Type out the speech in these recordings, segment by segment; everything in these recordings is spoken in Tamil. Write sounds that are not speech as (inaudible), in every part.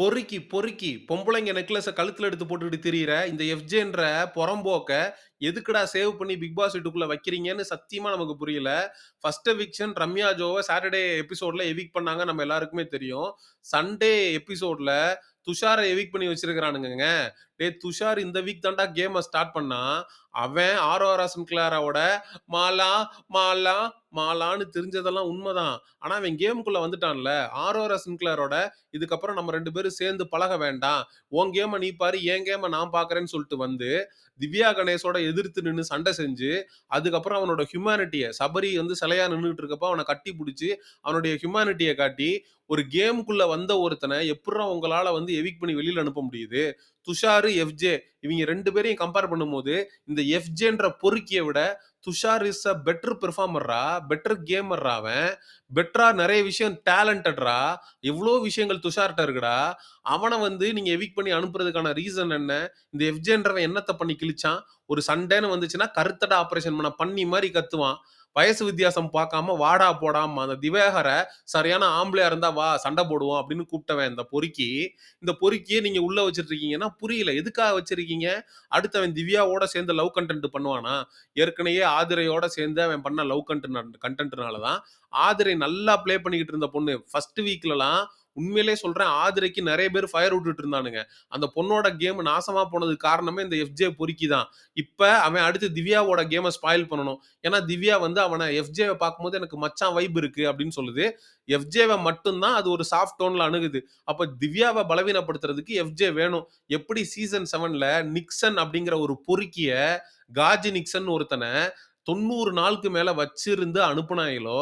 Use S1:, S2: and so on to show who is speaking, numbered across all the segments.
S1: பொறுக்கி, பொறுக்கி பொம்பளைங்க நெக்லஸை கழுத்தில் எடுத்து போட்டுட்டு திரியிற இந்த எஃப்ஜேன்ற புறம்போக்க எதுக்குடா சேவ் பண்ணி பிக் பாஸ் வீட்டுக்குள்ள வைக்கிறீங்கன்னு சத்தியமா நமக்கு புரியல. ஃபர்ஸ்ட் எவிக்ஷன் ரம்யா ஜோவை சாட்டர்டே எபிசோட்ல எவிக் பண்ணாங்க நம்ம எல்லாருக்குமே தெரியும். சண்டே எபிசோட்ல துஷாரை எவிக் பண்ணி வச்சிருக்கிறானுங்க டே துஷார் இந்த வீக் தான்டா கேமை ஸ்டார்ட் பண்ணான். அவன் ஆரோரா கிளாராவோட மாலா, மாலா, மாலான்னு தெரிஞ்சதெல்லாம் உண்மைதான் ஆனா அவன் கேமுக்குள்ள வந்துட்டான்ல. ஆரோரா கிளாரோட இதுக்கப்புறம் நம்ம ரெண்டு பேரும் சேர்ந்து பழக வேண்டாம். உன் கேமை நீ பாரு, என் கேமை நான் பாக்குறேன்னு சொல்லிட்டு வந்து, திவ்யா கணேஷோட எதிர்த்து நின்று சண்டை செஞ்சு, அதுக்கப்புறம் அவனோட ஹியூமானிட்டியை சபரி வந்து சிலையா நின்றுட்டு இருக்கப்ப அவனை கட்டி பிடிச்சி அவனுடைய ஹியூமானிட்டியை காட்டி, ஒரு கேமுக்குள்ள வந்த ஒருத்தனை எப்புட்றா உங்களால வந்து எவிக் பண்ணி வெளியில அனுப்ப முடியுது? துஷாரு, எஃப்ஜே இவங்க ரெண்டு பேரையும் கம்பேர் பண்ணும்போது, இந்த எஃப்ஜேன்ற பொறுக்கியை விட துஷார் இஸ் அ பெட்டர் பெர்ஃபார்மர்ரா. பெட்டர் கேமர்ரா அவன். பெட்டரா நிறைய விஷயம் டேலண்டட்ரா. எவ்வளோ விஷயங்கள் துஷார்கிட்ட இருக்குடா. அவனை வந்து நீங்கள் எவிக் பண்ணி அனுப்புறதுக்கான ரீசன் என்ன? இந்த எஃப்ஜேன்றவன் என்னத்தை பண்ணி கிழிச்சான்? ஒரு சண்டேன்னு வந்துச்சுன்னா, கருத்தடை ஆப்ரேஷன் பண்ண பண்ணி மாதிரி கத்துவான். வயசு வித்தியாசம் பார்க்காம வாடா, போடாம அந்த திவேகரை சரியான ஆம்பளையா இருந்தா வா சண்டை போடுவோம் அப்படின்னு கூப்பிட்டவன் இந்த பொறுக்கி. இந்த பொறுக்கியே நீங்க உள்ள வச்சிட்டு இருக்கீங்கன்னா புரியல. எதுக்காக வச்சிருக்கீங்க? அடுத்து அவன் திவ்யாவோட சேர்ந்து லவ் கண்டென்ட் பண்ணுவானா? ஏற்கனவே ஆதிரையோட சேர்ந்து அவன் பண்ண லவ் கண்டென்ட் கன்டென்ட்னால தான், ஆதிரை நல்லா ப்ளே பண்ணிக்கிட்டு இருந்த பொண்ணு. ஃபர்ஸ்ட் வீக்லலாம் உண்மையிலே சொல்றேன் ஆதிரைக்கு நிறைய பேர் ஃபயர் விட்டுட்டு இருந்தானுங்க. அந்த பொண்ணோட கேம் நாசமா போனதுக்கு காரணமே இந்த எஃப்ஜே பொறுக்கி தான். இப்ப அவன் அடுத்து திவ்யாவோட கேமை ஸ்பாயில் பண்ணணும். ஏன்னா திவ்யா வந்து அவனை எஃப்ஜேவை பார்க்கும்போது எனக்கு மச்சான் வைப் இருக்கு அப்படின்னு சொல்லுது. எஃப்ஜேவை மட்டும்தான் அது ஒரு சாஃப்ட் டோன்ல அணுகுது. அப்ப திவ்யாவை பலவீனப்படுத்துறதுக்கு எஃப்ஜே வேணும். எப்படி சீசன் செவன்ல நிக்சன் அப்படிங்கிற ஒரு பொறுக்கிய, காஜி நிக்சன் ஒருத்தனை தொண்ணூறு நாளுக்கு மேல வச்சிருந்து அனுப்புனாயிலோ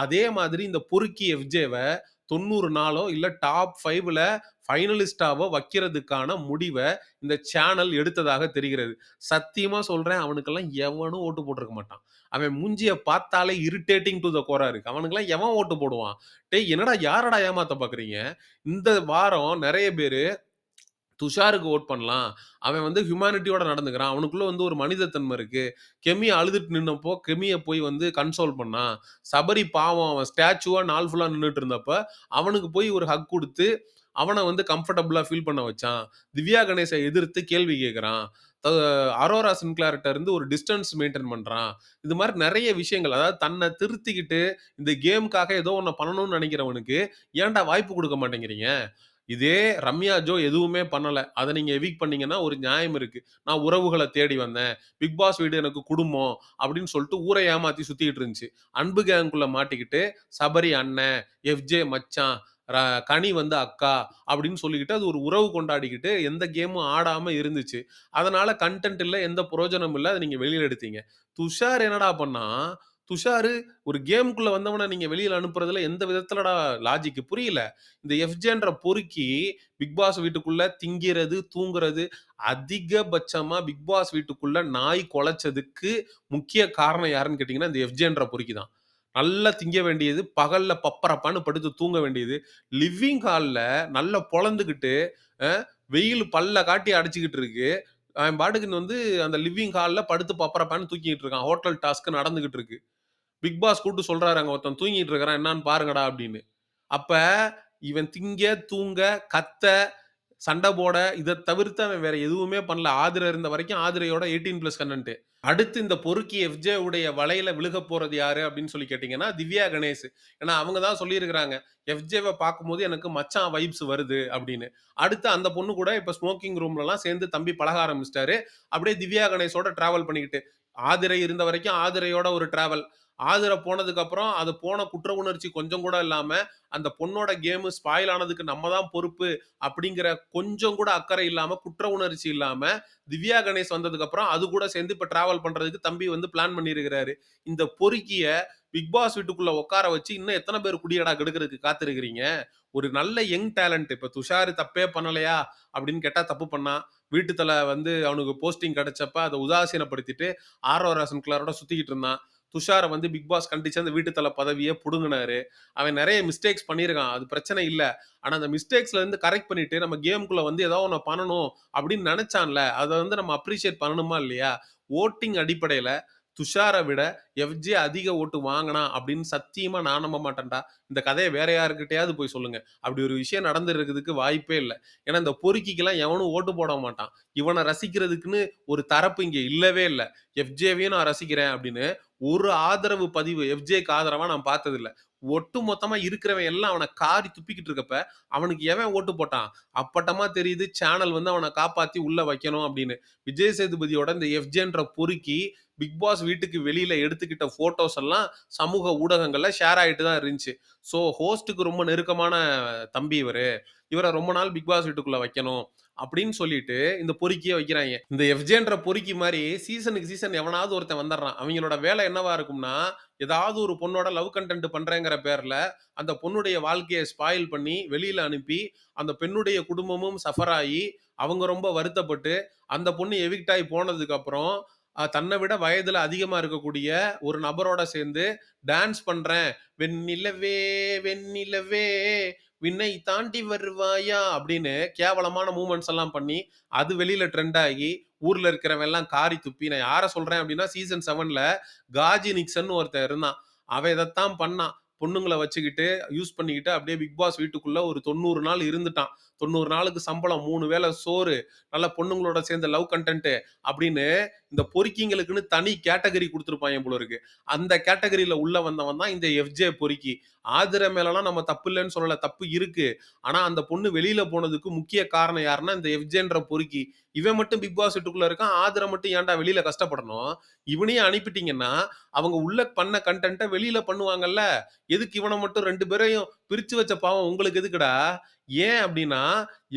S1: அதே மாதிரி இந்த பொறுக்கி எஃப்ஜேவை 90 நாளோ இல்லை டாப் 5ல ஃபைனலிஸ்ட்டாவோ வைக்கிறதுக்கான முடிவை இந்த சேனல் எடுத்ததாக தெரிகிறது. சத்தியமாக சொல்கிறேன் அவனுக்கெல்லாம் எவனும் ஓட்டு போட்டிருக்க மாட்டான். அவன் முஞ்சியை பார்த்தாலே இரிட்டேட்டிங் டு த கோரா இருக்கு. அவனுக்கெல்லாம் எவன் ஓட்டு போடுவான்? டேய் என்னடா யாரடா ஏமாத்த பார்க்குறீங்க? இந்த வாரம் நிறைய பேர் துஷாருக்கு வோட் பண்ணலாம். அவன் வந்து ஹியூமானிட்டியோட நடந்துக்கிறான். அவனுக்குள்ள வந்து ஒரு மனிதத்தன்மை இருக்கு. கெமி அழுதுட்டு நின்னப்போ, கெமியை போய் வந்து கன்சோல் பண்ணான். சபரி பாவம் அவன் ஸ்டாச்சுவா நாள் ஃபுல்லா நின்றுட்டு இருந்தப்ப, அவனுக்கு போய் ஒரு ஹக் கொடுத்து அவனை வந்து கம்ஃபர்டபுளா ஃபீல் பண்ண வச்சான். திவ்யா கணேசை எதிர்த்து கேள்வி கேட்கிறான். அரோரா சின்க்ளேர்ட்ட இருந்து ஒரு டிஸ்டன்ஸ் மெயின்டெயின் பண்றான். இது மாதிரி நிறைய விஷயங்கள். அதாவது தன்னை திருத்திக்கிட்டு, இந்த கேமுக்காக ஏதோ ஒன்று பண்ணணும்னு நினைக்கிறவனுக்கு ஏன்டா வாய்ப்பு கொடுக்க மாட்டேங்கிறீங்க? இதே ரம்யா ஜோ எதுவுமே பண்ணலை அதை நீங்கள் எவிக் பண்ணீங்கன்னா ஒரு நியாயம் இருக்கு. நான் உறவுகளை தேடி வந்தேன். பிக் பாஸ் வீடு எனக்கு குடும்பம் அப்படின்னு சொல்லிட்டு ஊரை ஏமாத்தி சுத்திக்கிட்டு இருந்துச்சு. அன்பு கேங்குக்குள்ள மாட்டிக்கிட்டு, சபரி அண்ணன், எஃப்ஜே மச்சான், ர கனி வந்து அக்கா அப்படின்னு சொல்லிக்கிட்டு அது ஒரு உறவு கொண்டாடிக்கிட்டு எந்த கேமும் ஆடாமல் இருந்துச்சு. அதனால கன்டென்ட் இல்லை எந்த புரோஜனமும் இல்லை அதை நீங்கள் வெளியில் எடுத்தீங்க. துஷார் என்னடா பண்ணால் துஷாரு ஒரு கேமுக்குள்ள வந்தவன நீங்க வெளியில அனுப்புறதுல எந்த விதத்துலடா லாஜிக்கு புரியல. இந்த எஃப்ஜேன்ற பொறுக்கி பிக் பாஸ் வீட்டுக்குள்ள திங்கிறது, தூங்குறது, அதிகபட்சமா பிக் பாஸ் வீட்டுக்குள்ள நாய் குலைச்சதுக்கு முக்கிய காரணம் யாருன்னு கேட்டீங்கன்னா, இந்த எஃப்ஜேன்ற பொறுக்கி தான். நல்லா திங்க வேண்டியது, பகல்ல பப்பரப்பான்னு படுத்து தூங்க வேண்டியது, லிவிங் ஹாலில் நல்லா பொழந்துக்கிட்டு வெயில் பல்ல காட்டி அடிச்சுக்கிட்டு இருக்கு. அவன் பாட்டுக்கு வந்து அந்த லிவிங் ஹாலில் படுத்து பப்பரப்பான்னு தூங்கிட்டு இருக்கான். ஹோட்டல் டாஸ்க் நடந்துகிட்டு இருக்கு. பிக் பாஸ் கூப்பிட்டு சொல்றாரு, "அங்க ஒருத்தன் தூங்கிட்டு இருக்கிறான். என்னன்னு பாருங்கடா" அப்படின்னு. அப்ப இவன் திங்க, தூங்க, கத்த, சண்டை போட இதை தவிர்த்து அவன் வேற எதுவுமே பண்ணல. ஆதிரை இருந்த வரைக்கும் ஆதிரையோட 18+ கன்டென்ட். அடுத்து இந்த பொறுக்கி எஃப்ஜே உடைய வலையில விழுகப் போறது யாரு அப்படின்னு சொல்லி கேட்டீங்கன்னா, திவ்யா கணேஷ். ஏன்னா அவங்க தான் சொல்லியிருக்கிறாங்க. எஃப்ஜேவை பார்க்கும்போது எனக்கு மச்சான் வைப்ஸ் வருது அப்படின்னு. அடுத்து அந்த பொண்ணு கூட இப்ப ஸ்மோக்கிங் ரூம்லலாம் சேர்ந்து தம்பி பழக ஆரம்பிச்சிட்டாரு அப்படியே திவ்யா கணேஷோட டிராவல் பண்ணிக்கிட்டு. ஆதிரை இருந்த வரைக்கும் ஆதிரையோட ஒரு டிராவல். ஆதிரை போனதுக்கப்புறம், அது போன குற்ற உணர்ச்சி கொஞ்சம் கூட இல்லாமல் அந்த பொண்ணோட கேமு ஸ்பாயில் ஆனதுக்கு நம்ம தான் பொறுப்பு அப்படிங்கிற கொஞ்சம் கூட அக்கறை இல்லாமல் குற்ற உணர்ச்சி இல்லாமல் திவ்யா கணேஷ் வந்ததுக்கப்புறம் அது கூட சேர்ந்து இப்போ ட்ராவல் பண்ணுறதுக்கு தம்பி வந்து பிளான் பண்ணியிருக்கிறாரு. இந்த பொறுக்கிய பிக் பாஸ் வீட்டுக்குள்ள உட்கார வச்சு, இன்னும் எத்தனை பேர் குடியடா கெடுக்கிறதுக்கு காத்திருக்கிறீங்க? ஒரு நல்ல யங் டேலண்ட் இப்போ துஷார் தப்பே பண்ணலையா? அப்படின்னு கேட்டால் தப்பு பண்ணான். வீட்டுத்தலை வந்து அவனுக்கு போஸ்டிங் கிடைச்சப்ப அதை உதாசீனப்படுத்திட்டு, ராசன் கிளாரோட சுற்றிக்கிட்டு இருந்தான். துஷாரை வந்து பிக் பாஸ் கண்டிச்சு அந்த வீட்டு தலை பதவியே பிடுங்கினாரு. அவன் நிறைய மிஸ்டேக்ஸ் பண்ணியிருக்கான். அது பிரச்சனை இல்லை. ஆனால் அந்த மிஸ்டேக்ஸ்ல இருந்து கரெக்ட் பண்ணிட்டு, நம்ம கேம்க்குள்ள வந்து ஏதாவது ஒன்று பண்ணணும் அப்படின்னு நினைச்சான்ல அதை வந்து நம்ம அப்ரிஷியேட் பண்ணணுமா இல்லையா? ஓட்டிங் அடிப்படையில் துஷாரை விட எஃப்ஜே அதிக ஓட்டு வாங்கினா அப்படின்னு சத்தியமாக நான் நம்ப மாட்டேன்டா. இந்த கதையை வேற யாருக்கிட்டையாவது போய் சொல்லுங்க. அப்படி ஒரு விஷயம் நடந்துருக்கிறதுக்கு வாய்ப்பே இல்லை. ஏன்னா இந்த பொறுக்கிக்கெல்லாம் எவனும் ஓட்டு போட மாட்டான். இவனை ரசிக்கிறதுக்குன்னு ஒரு தரப்பு இங்கே இல்லவே இல்லை. எஃப்ஜேவையும் நான் ரசிக்கிறேன் அப்படின்னு ஒரு ஆதரவு பதிவு எஃப்ஜேக்கு ஆதரவா நான் பார்த்ததில்ல. ஒட்டு மொத்தமா இருக்கிறவன் எல்லாம் அவனை காரி துப்பிக்கிட்டு இருக்கப்ப அவனுக்கு எவன் ஓட்டு போட்டான்? அப்பட்டமா தெரியுது சேனல் வந்து அவனை காப்பாத்தி உள்ள வைக்கணும் அப்படின்னு. விஜய் சேதுபதியோட இந்த எஃப்ஜேன்ற பொறுக்கி பிக் பாஸ் வீட்டுக்கு வெளியில எடுத்துக்கிட்ட போட்டோஸ் எல்லாம் சமூக ஊடகங்கள்ல ஷேர் ஆயிட்டு தான் இருந்துச்சு. ஸோ ஹோஸ்ட்டுக்கு ரொம்ப நெருக்கமான தம்பி இவரு. இவரை ரொம்ப நாள் பிக் பாஸ் வீட்டுக்குள்ள வைக்கணும். அப்படின்னு சொல்லிட்டு இந்த பொறுக்கியே வைக்கிறாங்க. இந்த எஃப்ஜேன்ற பொறுக்கி மாதிரி சீசனுக்கு சீசன் எவனாவது ஒருத்தன் வந்துடுறான். அவங்களோட வேலை என்னவா இருக்கும்னா ஏதாவது ஒரு பொண்ணோட லவ் கண்டென்ட் பண்றேங்கிற பேர்ல அந்த பொண்ணுடைய வாழ்க்கையை ஸ்பாயில் பண்ணி வெளியில அனுப்பி அந்த பெண்ணுடைய குடும்பமும் சஃபர் ஆகி அவங்க ரொம்ப வருத்தப்பட்டு அந்த பொண்ணு எவிக்ட் ஆகி போனதுக்கு அப்புறம் தன்னை விட வயதுல அதிகமா இருக்கக்கூடிய ஒரு நபரோட சேர்ந்து டான்ஸ் பண்றேன். வெண்ணிலவே வெண்ணிலவே விண்ணை தாண்டி வருவாயா? அப்படின்னு கேவலமான மூமெண்ட்ஸ் எல்லாம் பண்ணி அது வெளியில ட்ரெண்ட் ஆகி ஊர்ல இருக்கிறவன் எல்லாம் காரி துப்பி நான் யாரை சொல்றேன் அப்படின்னா சீசன் செவன்ல காஜி நிக்சன் ஒருத்தன் இருந்தான். அவன் இதைத்தான் பண்ணான். பொண்ணுங்களை வச்சுக்கிட்டு யூஸ் பண்ணிக்கிட்டு அப்படியே பிக் பாஸ் வீட்டுக்குள்ள ஒரு தொண்ணூறு நாள் இருந்துட்டான். தொண்ணூறு நாளுக்கு சம்பளம் மூணு வேளை சோறு நல்ல பொண்ணுங்களோட சேர்ந்த லவ் கண்டென்ட் அப்படின்னு இந்த பொறுக்கிங்களுக்குன்னு தனி கேட்டகரி கொடுத்துருப்பாங்க போல இருக்கு. அந்த கேட்டகரியில உள்ள வந்தவன் தான் இந்த எஃப்ஜே பொறுக்கி. ஆதிர மேலலாம் நம்ம தப்பு இல்லைன்னு சொல்லல தப்பு இருக்கு. ஆனா அந்த பொண்ணு வெளியில போனதுக்கு முக்கிய காரணம் யாருன்னா இந்த எஃப்ஜேன்ற பொறுக்கி. இவன் மட்டும் பிக் பாஸ் வீட்டுக்குள்ள இருக்கான் ஆதிர மட்டும் ஏன்டா வெளியில கஷ்டப்படணும்? இவனையும் அனுப்பிட்டீங்கன்னா அவங்க உள்ள பண்ண கண்டென்ட்டை வெளியில பண்ணுவாங்கல்ல? எதுக்கு இவனை மட்டும் ரெண்டு பேரையும் பிரிச்சு வச்ச பாவம் உங்களுக்கு எதுக்குடா? ஏன் அப்படின்னா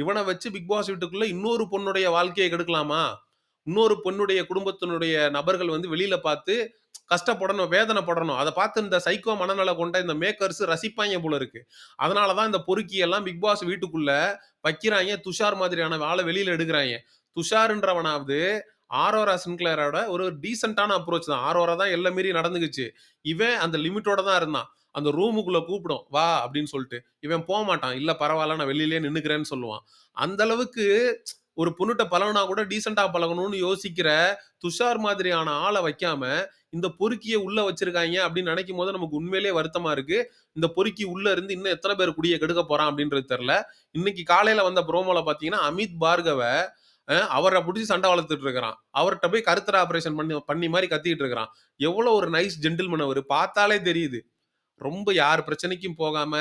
S1: இவனை வச்சு பிக் பாஸ் வீட்டுக்குள்ள இன்னொரு பொண்ணுடைய வாழ்க்கையை கெடுக்கலாமா? இன்னொரு பொண்ணுடைய குடும்பத்தினுடைய நபர்கள் வந்து வெளியில பார்த்து கஷ்டப்படணும் வேதனைப்படணும். அதை பார்த்து இந்த சைக்கோ மனநல கொண்ட இந்த மேக்கர்ஸ் ரசிப்பாங்க போல இருக்கு. அதனாலதான் இந்த பொறுக்கி எல்லாம் பிக் பாஸ் வீட்டுக்குள்ள வைக்கிறாங்க. துஷார் மாதிரியான ஆளை வெளியில எடுக்கிறாங்க. துஷார்ன்றவனாவது ஆரோரா சின்க்ளரோட ஒரு டீசென்டான அப்ரோச் தான். ஆரோரா தான் எல்லாம் மீறி நடந்துக்குச்சு இவன் அந்த லிமிட்டோட தான் இருந்தான். அந்த ரூமுக்குள்ள கூப்பிடும் வா அப்படின்னு சொல்லிட்டு. இவன் போக மாட்டான் இல்ல பரவாயில்ல நான் வெளியிலேயே நின்னுக்கிறேன்னு சொல்லுவான். அந்த அளவுக்கு ஒரு பொண்ணுட்ட பழகுனா கூட டீசெண்டா பழகணும்னு யோசிக்கிற துஷார் மாதிரியான ஆளை வைக்காம இந்த பொறுக்கியை உள்ள வச்சிருக்காங்க அப்படின்னு நினைக்கும் போது நமக்கு உண்மையிலேயே வருத்தமா இருக்கு. இந்த பொறுக்கி உள்ள இருந்து இன்னும் எத்தனை பேர் குடியை கெடுக்க போறான் அப்படின்றது தெரியல. இன்னைக்கு காலையில வந்த ப்ரோமோல பாத்தீங்கன்னா அமித் பார்கவ அவரை பிடிச்சி சண்டை வளர்த்துட்டு இருக்கிறான். அவர்கிட்ட போய் கருத்தர ஆபரேஷன் பண்ணி பண்ணி மாதிரி கத்திட்டு இருக்கிறான். எவ்வளோ ஒரு நைஸ் ஜென்டில்மன் அவர். பார்த்தாலே தெரியுது. ரொம்ப யார் பிரச்சனைக்கும் போகாம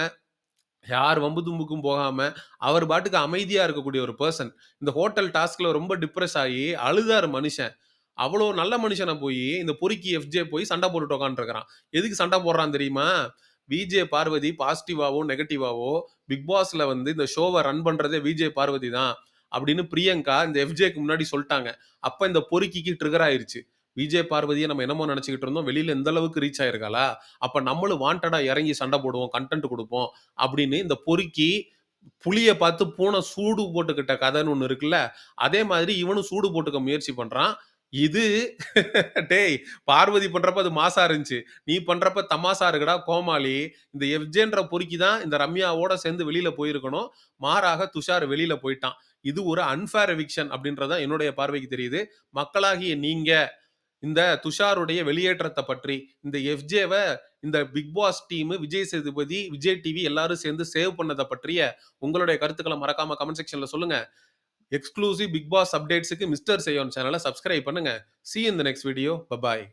S1: யார் வம்பு தும்புக்கும் போகாம அவர் பாட்டுக்கு அமைதியா இருக்கக்கூடிய ஒரு பர்சன் இந்த ஹோட்டல் டாஸ்க்ல ரொம்ப டிப்ரெஸ் ஆகி அழுதாரு மனுஷன். அவ்வளோ நல்ல மனுஷனை போய் இந்த பொறுக்கி எஃப்ஜே போய் சண்டை போட்டுட்டு உட்காந்துருக்கிறான் எதுக்கு சண்டை போடுறான் தெரியுமா? விஜே பார்வதி பாசிட்டிவாவோ நெகட்டிவாவோ பிக் பாஸ்ல வந்து இந்த ஷோவை ரன் பண்றதே விஜே பார்வதி தான். அப்படின்னு பிரியங்கா இந்த எஃப்ஜேக்கு முன்னாடி சொல்லிட்டாங்க. அப்ப இந்த பொறுக்கிக்கு ட்ரிகர் ஆயிருச்சு. விஜய் பார்வதியை நம்ம என்னமோ நினச்சிக்கிட்டு இருந்தோம். வெளியில எந்த அளவுக்கு ரீச் ஆயிருக்காளா? அப்போ நம்மளும் வாண்டடாக இறங்கி சண்டை போடுவோம் கண்டென்ட் கொடுப்போம் அப்படின்னு இந்த பொறுக்கி புளியை பார்த்து பூனை சூடு போட்டுக்கிட்ட கதைன்னு ஒன்று இருக்குல்ல? அதே மாதிரி இவனும் சூடு போட்டுக்க முயற்சி பண்ணுறான் இது (laughs) டேய் பார்வதி பண்றப்ப அது மாசா இருந்துச்சு. நீ பண்றப்ப தமாசா இருக்குடா கோமாளி. இந்த எஃப்ஜேன்ற பொறுக்கி தான் இந்த ரம்யாவோட சேர்ந்து வெளியில போயிருக்கணும். மாறாக துஷார் வெளியில போயிட்டான். இது ஒரு அன்ஃபேர் எவிக்ஷன் அப்படின்றதான் என்னுடைய பார்வைக்கு தெரியுது. மக்களாகிய நீங்க இந்த துஷாருடைய வெளியேற்றத்தை பற்றி இந்த எஃப்ஜேவை இந்த big boss team Vijay Sethupathi Vijay TV எல்லாரும் சேர்ந்து சேவ் பண்ணதை பற்றிய உங்களுடைய கருத்துக்களை மறக்காம கமெண்ட் செக்ஷன்ல சொல்லுங்க. எக்ஸ்க்ளூசிவ் பிக் பாஸ் அப்டேட்ஸுக்கு மிஸ்டர் செய்யோன் சேனலை சப்ஸ்கிரைப் பண்ணுங்க. சி இந்த நெக்ஸ்ட் வீடியோ பபாய்